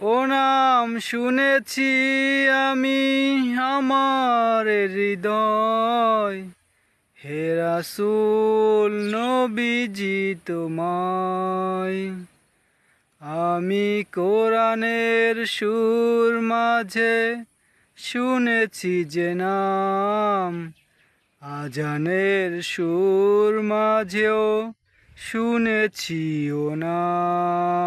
ও নাম শুনেছি আমি আমার হৃদয়। হে রাসূল, নবীজি তোমায়। আমি কোরআনের সুর মাঝে শুনেছি যে নাম। আজানের সুর মাঝেও শুনেছি ও নাম।